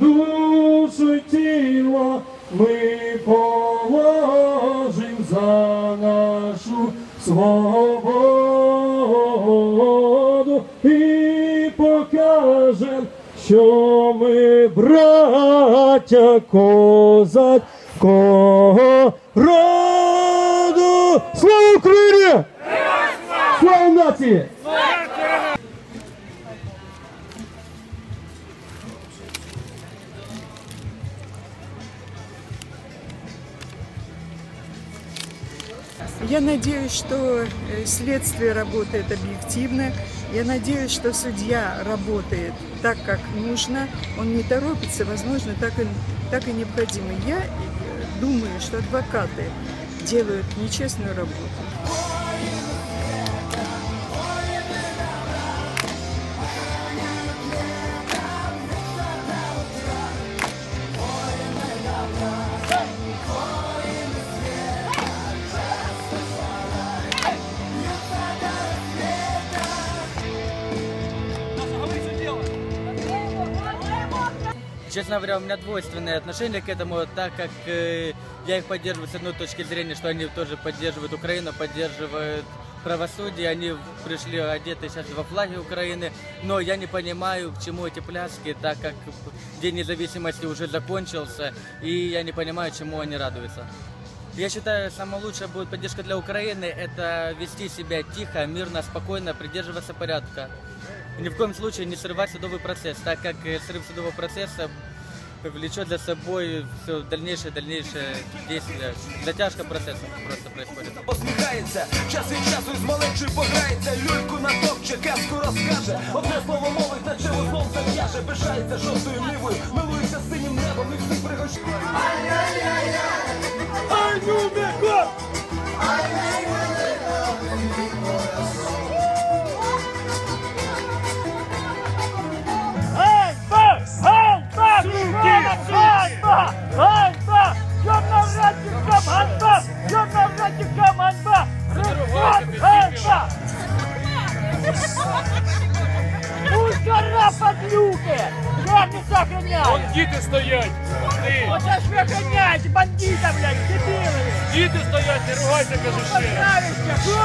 душу й тіло ми положим за нашу свободу і покажем, що ми браття козацького роду. Слава Україні! Слава нації! Я надеюсь, что э, следствие работает объективно. Я надеюсь, что судья работает так, как нужно. Он не торопится, возможно, так и, так и необходимо. Я э, думаю, что адвокаты делают нечестную работу. Честно говоря, у меня двойственное отношение к этому, так как э, я их поддерживаю с одной точки зрения, что они тоже поддерживают Украину, поддерживают правосудие, они пришли одеты сейчас во флаге Украины, но я не понимаю, к чему эти пляски, так как День независимости уже закончился, и я не понимаю, чему они радуются. Я считаю, самая лучшая будет поддержка для Украины – это вести себя тихо, мирно, спокойно, придерживаться порядка Ни в коем случае не срывать судовый процесс, так как э, срыв судового процесса влечет за собой все дальнейшее, дальнейшее действие. Затяжка процесса просто происходит. посміхається, час від часу із малечою пограється, люльку натопче, казку розкаже, одне слово мовить, наче узлом зав'яже, пишається жовтою нивою, милується синім небом і всіх пригощає. Мусора подлюки! Як не сохраняють? Діти стоять! Ти! Оце ж ви охраняєте бандита, блядь, дебіли! Діти стоять, не ругайся, кажу ще! Поставишся! Го! Го, мусора!